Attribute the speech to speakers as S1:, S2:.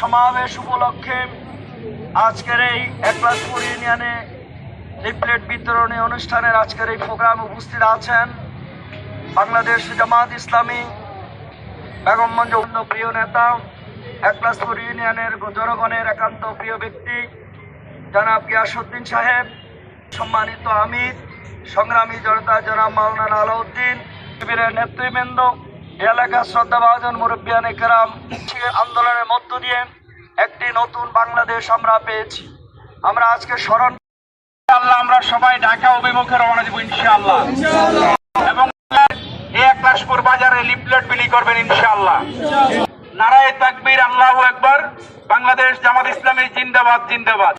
S1: সমাবেশ উপলক্ষে আজকের এই এক একলাসপুর ইউনিয়নে লিফলেট বিতরণী অনুষ্ঠানের আজকের এই প্রোগ্রাম উপস্থিত আছেন বাংলাদেশ জামাত ইসলামী বেগম মঞ্জুর প্রিয় নেতা একলাসপুর ইউনিয়নের জনগণের একান্ত প্রিয় ব্যক্তি, জনাব গিয়াসুদ্দিন সাহেব, সম্মানিত আমির, সংগ্রামী জনতা জনাব মাওলানা আলাউদ্দিন, শিবিরের নেতৃবৃন্দ, এলাকার শ্রদ্ধাভাজন মুরব্বিয়ান কেরাম আন্দোলনের মধ্য দিয়ে একটি নতুন বাংলাদেশ আমরা পেয়েছি। আমরা আজকে স্মরণ
S2: আল্লাহ আমরা সবাই ঢাকা অভিমুখে রওনা দিব, ইনশাআল্লাহ। এবং এক লাশপুর বাজারে লিপলেট বিলি করবেন, ইনশাআল্লাহ। নারায়ে তাকবীর, আল্লাহ একবার বাংলাদেশ জামাত ইসলামী জিন্দাবাদ জিন্দাবাদ।